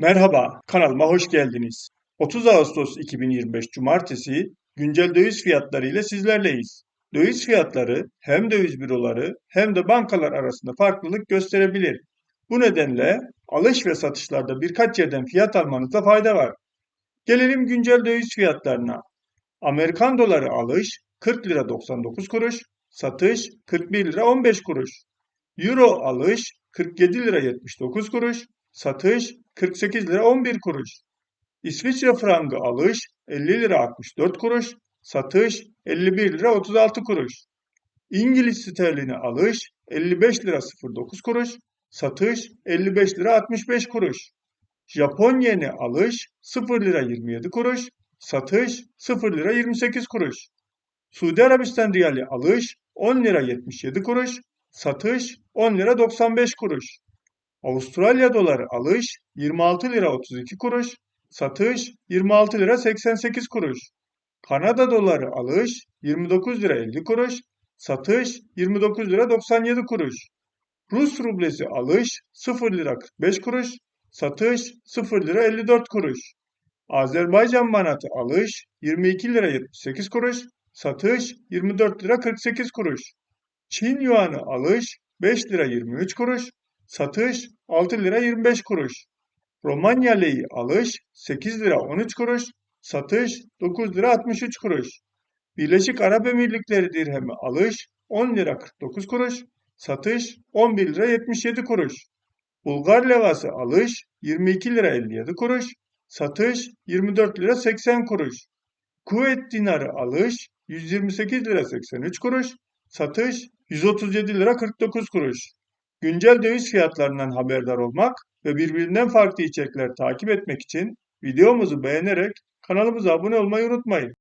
Merhaba, kanalıma hoş geldiniz. 30 Ağustos 2025 Cumartesi güncel döviz fiyatları ile sizlerleyiz. Döviz fiyatları hem döviz büroları hem de bankalar arasında farklılık gösterebilir. Bu nedenle alış ve satışlarda birkaç yerden fiyat almanızda fayda var. Gelelim güncel döviz fiyatlarına. Amerikan doları alış 40 lira 99 kuruş, satış 41 lira 15 kuruş. Euro alış 47 lira 79 kuruş, satış 48 lira 11 kuruş. İsviçre frangı alış 50 lira 64 kuruş, satış 51 lira 36 kuruş. İngiliz sterlini alış 55 lira 09 kuruş, satış 55 lira 65 kuruş. Japon yeni alış 0 lira 27 kuruş, satış 0 lira 28 kuruş. Suudi Arabistan riyali alış 10 lira 77 kuruş, satış 10 lira 95 kuruş. Avustralya doları alış 26 lira 32 kuruş, satış 26 lira 88 kuruş. Kanada doları alış 29 lira 50 kuruş, satış 29 lira 97 kuruş. Rus rublesi alış 0 lira 45 kuruş, satış 0 lira 54 kuruş. Azerbaycan manatı alış 22 lira 78 kuruş, satış 24 lira 48 kuruş. Çin yuanı alış 5 lira 23 kuruş, satış 6 lira 25 kuruş. Romanya leyi alış 8 lira 13 kuruş, satış 9 lira 63 kuruş. Birleşik Arap Emirlikleri dirhemi alış 10 lira 49 kuruş, satış 11 lira 77 kuruş. Bulgar levası alış 22 lira 57 kuruş, satış 24 lira 80 kuruş. Kuveyt dinarı alış 128 lira 83 kuruş, satış 137 lira 49 kuruş. Güncel döviz fiyatlarından haberdar olmak ve birbirinden farklı içerikler takip etmek için videomuzu beğenerek kanalımıza abone olmayı unutmayın.